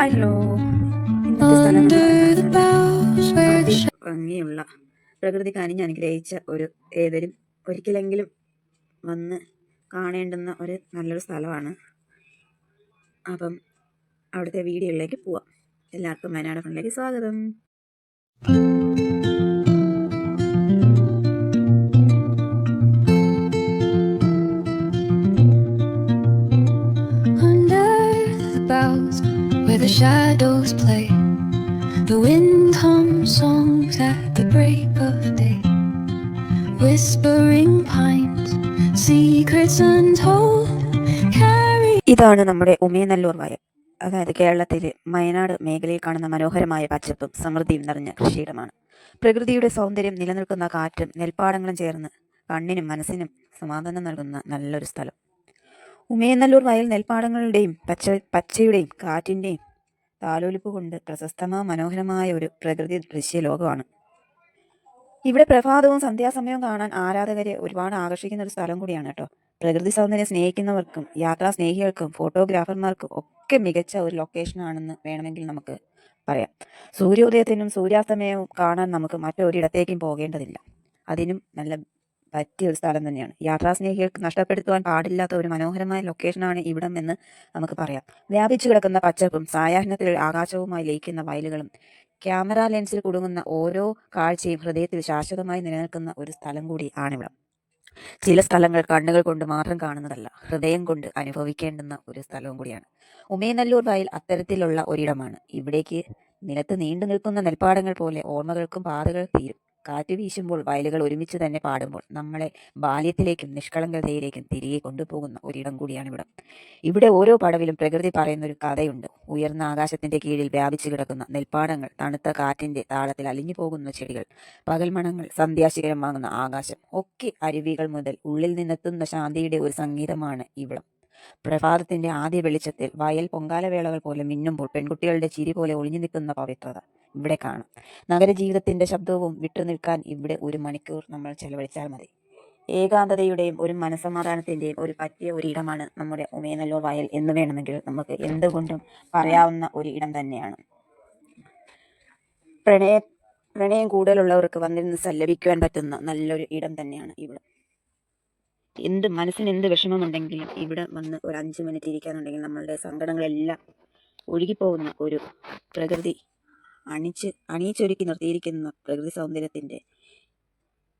Hello ഭംഗിയുള്ള പ്രകൃതി കാനിഞ്ഞ് അനുഗ്രഹിച്ച ഒരു ഏവരും ഒരിക്കലെങ്കിലും വന്ന് കാണേണ്ടുന്ന ഒരു നല്ലൊരു സ്ഥലമാണ്. അപ്പം അവിടുത്തെ വീഡിയോയിലേക്ക് പോവാം. എല്ലാവർക്കും വയനാട് ഫണ്ടിലേക്ക് സ്വാഗതം. The break of day. Whispering pines, secrets untold, ഇതാണ് നമ്മുടെ ഉമയനല്ലൂർ വയൽ. അതായത് കേരളത്തിലെ വയനാട് മേഖലയിൽ കാണുന്ന മനോഹരമായ പച്ചപ്പും സമൃദ്ധിയും നിറഞ്ഞ കൃഷിയിടമാണ്. പ്രകൃതിയുടെ സൗന്ദര്യം നിലനിൽക്കുന്ന കാറ്റും നെൽപ്പാടങ്ങളും ചേർന്ന് കണ്ണിനും മനസ്സിനും സമാധാനം നൽകുന്ന നല്ലൊരു സ്ഥലം. ഉമയനല്ലൂർ വയൽ നെൽപ്പാടങ്ങളുടെയും പച്ച പച്ചയുടെയും കാറ്റിന്റെയും താലോലിപ്പ് കൊണ്ട് പ്രശസ്തമായ മനോഹരമായ ഒരു പ്രകൃതി ദൃശ്യലോകമാണ്. ഇവിടെ പ്രഭാതവും സന്ധ്യാസമയവും കാണാൻ ആരാധകരെ ഒരുപാട് ആകർഷിക്കുന്ന ഒരു സ്ഥലം കൂടിയാണ് കേട്ടോ. പ്രകൃതി സൗന്ദര്യം സ്നേഹിക്കുന്നവർക്കും യാത്രാ സ്നേഹികൾക്കും ഫോട്ടോഗ്രാഫർമാർക്കും ഒക്കെ മികച്ച ഒരു ലൊക്കേഷൻ ആണെന്ന് വേണമെങ്കിൽ നമുക്ക് പറയാം. സൂര്യോദയത്തിനും സൂര്യാസ്തമയവും കാണാൻ നമുക്ക് മറ്റൊരിടത്തേക്കും പോകേണ്ടതില്ല. അതിനും നല്ല പറ്റിയ ഒരു സ്ഥലം തന്നെയാണ്. യാത്രാ സ്നേഹികൾക്ക് നഷ്ടപ്പെടുത്തുവാൻ പാടില്ലാത്ത ഒരു മനോഹരമായ ലൊക്കേഷനാണ് ഇവിടം എന്ന് നമുക്ക് പറയാം. വ്യാപിച്ചു കിടക്കുന്ന പച്ചപ്പും സായാഹ്നത്തിൽ ആകാശവുമായി ലയിക്കുന്ന വയലുകളും ക്യാമറ ലെൻസിൽ കുടുങ്ങുന്ന ഓരോ കാഴ്ചയും ഹൃദയത്തിൽ ശാശ്വതമായി നിലനിൽക്കുന്ന ഒരു സ്ഥലം കൂടി ആണിവിടം. ചില സ്ഥലങ്ങൾ കണ്ണുകൾ കൊണ്ട് മാത്രം കാണുന്നതല്ല ഹൃദയം കൊണ്ട് അനുഭവിക്കേണ്ടുന്ന ഒരു സ്ഥലവും കൂടിയാണ്. ഉമയനല്ലൂർ വയൽ അത്തരത്തിലുള്ള ഒരിടമാണ്. ഇവിടേക്ക് നിലത്ത് നീണ്ടു നിൽക്കുന്ന നെൽപ്പാടങ്ങൾ പോലെ ഓർമ്മകൾക്കും പാതകൾ തീരും. കാറ്റ് വീശുമ്പോൾ വയലുകൾ ഒരുമിച്ച് തന്നെ പാടുമ്പോൾ നമ്മളെ ബാല്യത്തിലേക്കും നിഷ്കളങ്കതയിലേക്കും തിരികെ കൊണ്ടുപോകുന്ന ഒരിടം കൂടിയാണ് ഇവിടം ഇവിടെ ഓരോ പടവിലും പ്രകൃതി പറയുന്ന ഒരു കഥയുണ്ട്. ഉയർന്ന ആകാശത്തിന്റെ കീഴിൽ വ്യാപിച്ചു കിടക്കുന്ന നെൽപ്പാടങ്ങൾ തണുത്ത കാറ്റിന്റെ താളത്തിൽ അലിഞ്ഞു പോകുന്ന ചെടികൾ പകൽമണങ്ങൾ സന്ധ്യാശിഖരം വാങ്ങുന്ന ആകാശം ഒക്കെ അരുവികൾ മുതൽ ഉള്ളിൽ നിന്നെത്തുന്ന ശാന്തിയുടെ ഒരു സംഗീതമാണ് ഇവിടം. പ്രഭാതത്തിന്റെ ആദ്യ വെളിച്ചത്തിൽ വയൽ പൊങ്കാലവേളകൾ പോലെ മിന്നുമ്പോൾ പെൺകുട്ടികളുടെ ചിരി പോലെ ഒളിഞ്ഞു നിൽക്കുന്ന പവിത്രത. ഇവിടെ കാണാം. നഗരജീവിതത്തിന്റെ ശബ്ദവും വിട്ടുനിൽക്കാൻ ഇവിടെ ഒരു മണിക്കൂർ നമ്മൾ ചെലവഴിച്ചാൽ മതി. ഏകാന്തതയുടെയും ഒരു മനസമാധാനത്തിന്റെയും ഒരു പറ്റിയ ഒരു ഇടമാണ് നമ്മുടെ ഉമയനല്ലൂർ വയൽ എന്ന് വേണമെങ്കിൽ നമുക്ക് എന്തുകൊണ്ടും പറയാവുന്ന ഒരു ഇടം തന്നെയാണ്. പ്രണയ പ്രണയം കൂടുതലുള്ളവർക്ക് വന്നിരുന്ന് സല്ലപിക്കുവാൻ പറ്റുന്ന നല്ലൊരു ഇടം തന്നെയാണ് ഇവിടെ. എന്ത് മനസ്സിന് എന്ത് വിഷമമുണ്ടെങ്കിലും ഇവിടെ വന്ന് ഒരു അഞ്ച് മിനിറ്റ് ഇരിക്കാനുണ്ടെങ്കിൽ നമ്മളുടെ സങ്കടങ്ങളെല്ലാം ഒഴുകിപ്പോകുന്ന ഒരു പ്രകൃതി അണിച്ച് അണിയിച്ചൊരുക്കി നിർത്തിയിരിക്കുന്ന പ്രകൃതി സൗന്ദര്യത്തിന്റെ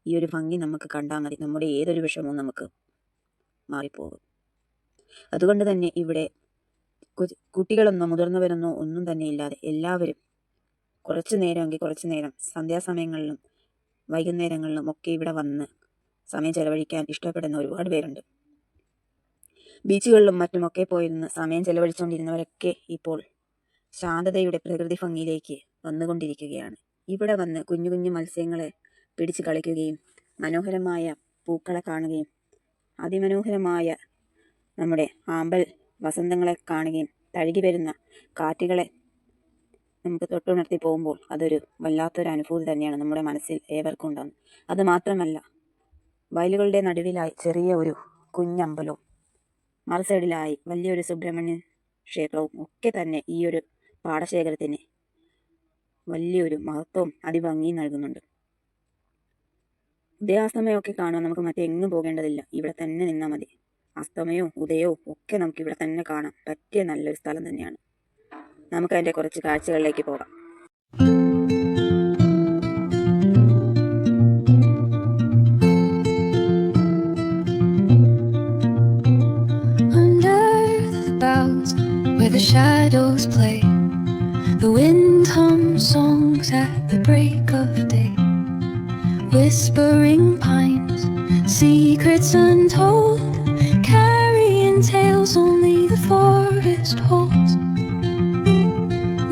ഈ ഒരു ഭംഗി നമുക്ക് കണ്ടാൽ മതി. നമ്മുടെ ഏതൊരു വിഷമവും നമുക്ക് മാറിപ്പോകും. അതുകൊണ്ട് തന്നെ ഇവിടെ കുട്ടികളെന്നോ മുതിർന്നവരെന്നോ ഒന്നും തന്നെ ഇല്ലാതെ എല്ലാവരും കുറച്ചു നേരമെങ്കിൽ കുറച്ചു നേരം സന്ധ്യാസമയങ്ങളിലും വൈകുന്നേരങ്ങളിലും ഒക്കെ ഇവിടെ വന്ന് സമയം ചെലവഴിക്കാൻ ഇഷ്ടപ്പെടുന്ന ഒരുപാട് പേരുണ്ട്. ബീച്ചുകളിലും മറ്റുമൊക്കെ പോയിരുന്ന് സമയം ചെലവഴിച്ചുകൊണ്ടിരുന്നവരൊക്കെ ഇപ്പോൾ ശാന്തതയുടെ പ്രകൃതി ഭംഗിയിലേക്ക് വന്നുകൊണ്ടിരിക്കുകയാണ്. ഇവിടെ വന്ന് കുഞ്ഞു കുഞ്ഞു മത്സ്യങ്ങളെ പിടിച്ച് കളിക്കുകയും മനോഹരമായ പൂക്കളെ കാണുകയും അതിമനോഹരമായ നമ്മുടെ ആമ്പൽ വസന്തങ്ങളെ കാണുകയും തഴുകി വരുന്ന കാറ്റുകളെ നമുക്ക് തൊട്ടുണർത്തി പോകുമ്പോൾ അതൊരു വല്ലാത്തൊരു അനുഭൂതി തന്നെയാണ് നമ്മുടെ മനസ്സിൽ ഏവർക്കും ഉണ്ടാകുന്നത് അത് മാത്രമല്ല വയലുകളുടെ നടുവിലായി ചെറിയ ഒരു കുഞ്ഞമ്പലവും മറു സൈഡിലായി വലിയൊരു സുബ്രഹ്മണ്യ ക്ഷേത്രവും ഒക്കെ തന്നെ ഈ ഒരു പാടശേഖരത്തിന് വലിയൊരു മഹത്വവും അതിഭംഗിയും നൽകുന്നുണ്ട്. ഉദയാസ്തമയമൊക്കെ കാണാൻ നമുക്ക് മറ്റെങ്ങും പോകേണ്ടതില്ല. ഇവിടെ തന്നെ നിന്നാൽ മതി. അസ്തമയോ ഉദയോ ഒക്കെ നമുക്ക് ഇവിടെ തന്നെ കാണാം. പറ്റിയ നല്ലൊരു സ്ഥലം തന്നെയാണ്. നമുക്ക് അതിന്റെ കുറച്ച് കാഴ്ചകളിലേക്ക് പോകാം. Where the shadows play. The wind hums songs at the break of day. Whispering pines, secrets untold, carrying tales only the forest holds.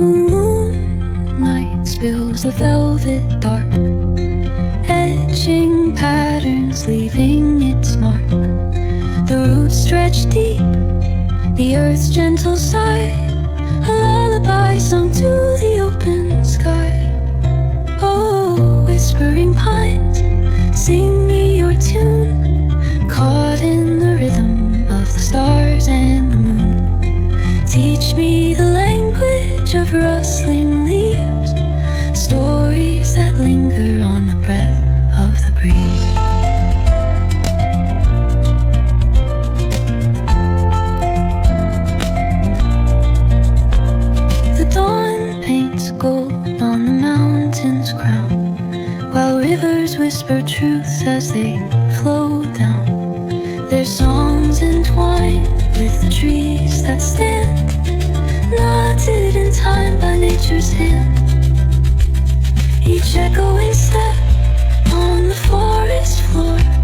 Moonlight spills the velvet dark, etching patterns, leaving its mark. The roots stretch deep, the earth's gentle sigh, lullaby sung to the open sky. Oh, whispering pines, sing me your tune, caught in the whisper truths as they flow down. Their songs entwined with the trees that stand, knotted in time by nature's hand. Each echoing step on the forest floor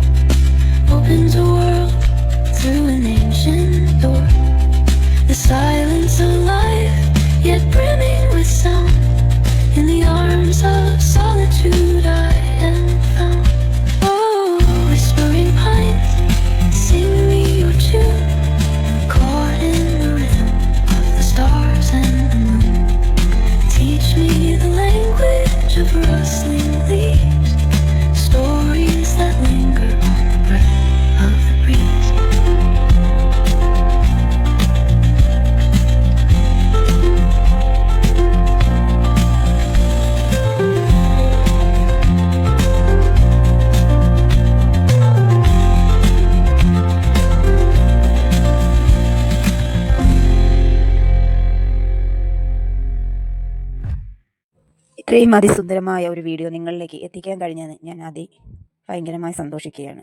ഇത്രയും അതിസുന്ദരമായ ഒരു video നിങ്ങളിലേക്ക് എത്തിക്കാൻ കഴിഞ്ഞതിന് ഞാൻ അതി ഭയങ്കരമായി സന്തോഷിക്കുകയാണ്.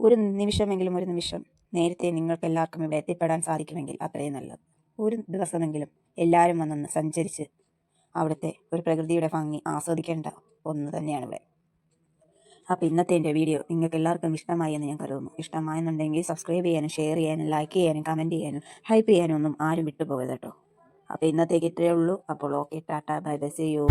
ഒരു നിമിഷമെങ്കിലും ഒരു നിമിഷം നേരത്തെ നിങ്ങൾക്ക് എല്ലാവർക്കും ഇവിടെ എത്തിപ്പെടാൻ സാധിക്കുമെങ്കിൽ അത്രയും നല്ലത്. ഒരു ദിവസമെങ്കിലും എല്ലാവരും വന്നൊന്ന് സഞ്ചരിച്ച് അവിടുത്തെ ഒരു പ്രകൃതിയുടെ ഭംഗി ആസ്വദിക്കേണ്ട ഒന്ന് തന്നെയാണ് ഇവിടെ. അപ്പോൾ ഇന്നത്തെ എന്റെ വീഡിയോ നിങ്ങൾക്ക് എല്ലാവർക്കും ഇഷ്ടമായി എന്ന് ഞാൻ കരുതുന്നു. ഇഷ്ടമായെന്നുണ്ടെങ്കിൽ സബ്സ്ക്രൈബ് ചെയ്യാനും ഷെയർ ചെയ്യാനും ലൈക്ക് ചെയ്യാനും കമന്റ് ചെയ്യാനും ഹൈപ്പ് ചെയ്യാനും ഒന്നും ആരും വിട്ടുപോകരുത് കേട്ടോ. അപ്പോൾ ഇന്നത്തേക്ക് ഇത്രയേ ഉള്ളൂ. അപ്പോൾ okay tata bye bye see you.